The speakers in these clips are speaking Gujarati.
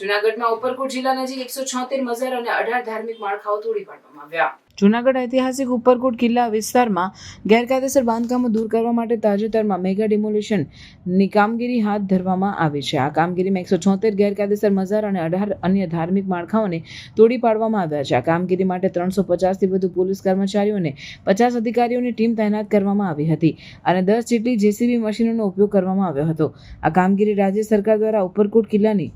જુનાગઢમાં ઉપરકોટ જિલ્લા નજીક એકસો છોતેર મજાર અને અઢાર ધાર્મિક માળખાઓ તોડી પાડવામાં આવ્યા. જુનાગઢ ઐતિહાસિક ઉપરકોટ કિલ્લા વિસ્તારમાં ગેરકાયદેસર બાંધકામો દૂર કરવા માટે તાજેતરમાં મેગા ડિમોલિશનની કામગીરી હાથ ધરવામાં આવી છે. આ કામગીરીમાં એકસો છોતેર ગેરકાયદેસર મઝાર અને અઢાર અન્ય ધાર્મિક માળખાઓને તોડી પાડવામાં આવ્યા છે. આ કામગીરી માટે ત્રણસો પચાસથી વધુ પોલીસ કર્મચારીઓને પચાસ અધિકારીઓની ટીમ તૈનાત કરવામાં આવી હતી અને દસ જેટલી જેસીબી મશીનોનો ઉપયોગ કરવામાં આવ્યો હતો. આ કામગીરી રાજ્ય સરકાર દ્વારા ઉપરકોટ કિલ્લાની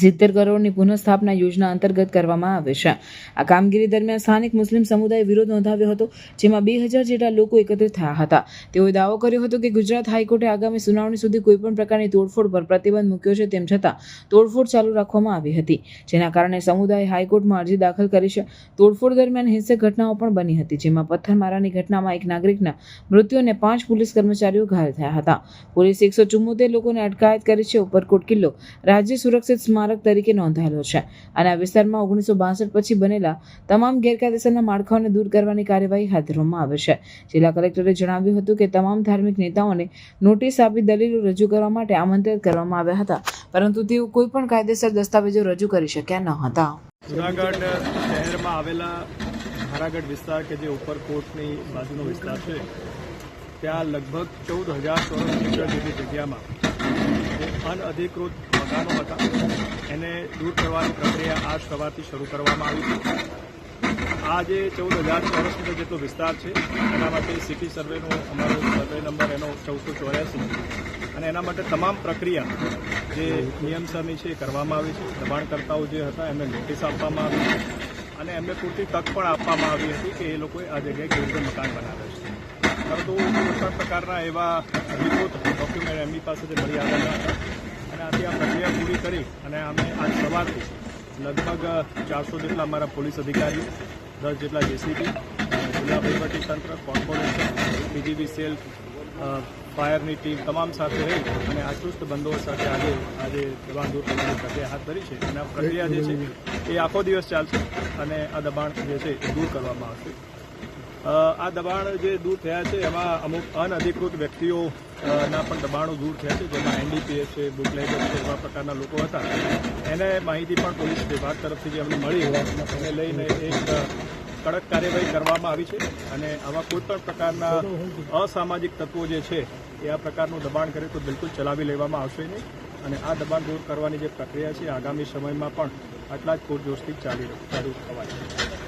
સિત્તેર કરોડની પુનઃસ્થાપના યોજના અંતર્ગત કરવામાં આવે છે. આ કામગીરી દરમિયાન સ્થાનિક મુસ્લિમ સમુદાય વિરોધ નોંધાવ્યો હતો, જેમાં બે હજાર જેટલા લોકો એકત્રિત થયા હતા. તેઓએ દાવો કર્યો હતો કે ગુજરાત હાઈકોર્ટે આગામી સુનાવણી સુધી કોઈપણ પ્રકારની તોડફોડ પર પ્રતિબંધ મૂક્યો છે તેમ છતાં તોડફોડ ચાલુ રાખવામાં આવી હતી, જેના કારણે સમુદાય હાઈકોર્ટમાં અરજી દાખલ કરી છે. તોડફોડ દરમિયાન હિંસક ઘટનાઓ પણ બની હતી, જેમાં પથ્થરમારાની ઘટનામાં એક નાગરિકના મૃત્યુ અને પાંચ પોલીસ કર્મચારીઓ ઘાયલ થયા હતા. પોલીસે એકસો ચુમ્મોતેર લોકોને અટકાયત કરી છે. ઉપરકોટ કિલ્લો રાજ્ય સુરક્ષિત સ્મારક તરીકે નોંધાયેલો છે. અને આ વિસ્તારમાં ઓગણીસો બાસઠ પછી બનેલા તમામ ગેરકાયદેસરના માળખાઓને દૂર કરવાની કાર્યવાહી હાથ ધરવામાં આવે છે. જિલ્લા કલેક્ટરે જણાવ્યું હતું કે તમામ ધાર્મિક નેતાઓને નોટિસ આપી દલીલો રજૂ કરવા માટે આમંત્રિત કરવામાં આવ્યા હતા. પરંતુ તેઓ કોઈ પણ કાયદેસર દસ્તાવેજો રજૂ કરી શક્યા ન હતા. જુનાગઢ શહેરમાં આવેલા ભારાગઢ વિસ્તાર કે જે ઉપરકોટની બાજુનો વિસ્તાર છે, ત્યાં લગભગ ચૌદ હજાર ચોરસ મીટર જેટલી જગ્યામાં અનઅધિકૃત મકાનો હતા. એને દૂર કરવાની પ્રક્રિયા આજ સવારથી શરૂ કરવામાં આવી છે. આ જે ચૌદ હજાર ચોરસ મીટર જેટલો વિસ્તાર છે, એના માટે સિટી સર્વેનો અમારો સર્વે નંબર એનો ચૌદસો ચોર્યાસી અને એના માટે તમામ પ્રક્રિયા જે નિયમસરની છે એ કરવામાં આવી છે. દબાણકર્તાઓ જે હતા, એમને નોટિસ આપવામાં આવી છે. અને એમને પૂરતી તક પણ આપવામાં આવી હતી કે એ લોકોએ આ જગ્યાએ કેવી રીતે મકાન બનાવે છે. પરંતુ કોઈ પ્રકારના એવા અધિકૃત ડોક્યુમેન્ટ એમની પાસેથી મળી આવ્યા હતા અને આથી આ પ્રક્રિયા પૂરી કરી અને અમે આજ સવારથી લગભગ ચારસો જેટલા અમારા પોલીસ અધિકારીઓ, દસ જેટલા જેસીબી જિલ્લા વહીવટી તંત્ર, કોર્પોરેશન બીજીબી સેલ ફાયરની ટીમ તમામ સાથે રહી અને આ ચુસ્ત બંદોબસ્ત સાથે આજે આજે દબાણ દૂર કરવાની પ્રક્રિયા હાથ ધરી છે અને આ પ્રક્રિયા જે છે એ આખો દિવસ ચાલશે અને આ દબાણ જે છે એ દૂર કરવામાં આવશે. આ દબાણ જે દૂર થયા છે, એમાં અમુક અનઅધિકૃત વ્યક્તિઓ ના પણ દબાણો દૂર થયા છે, જેમાં એનડીપીએસ છે બુકલેગર છે, એવા પ્રકારના લોકો હતા. એને માહિતી પણ પોલીસ વિભાગ તરફથી જે અમને મળી એને લઈને એક કડક કાર્યવાહી કરવામાં આવી છે અને આવા કોઈપણ પ્રકારના અસામાજિક તત્વો જે છે, એ આ પ્રકારનું દબાણ કરે તો બિલકુલ ચલાવી લેવામાં આવશે નહીં. અને આ દબાણ દૂર કરવાની જે પ્રક્રિયા છે, આગામી સમયમાં પણ આટલા જ પૂરજોશથી ચાલી ચાલુ થવાની.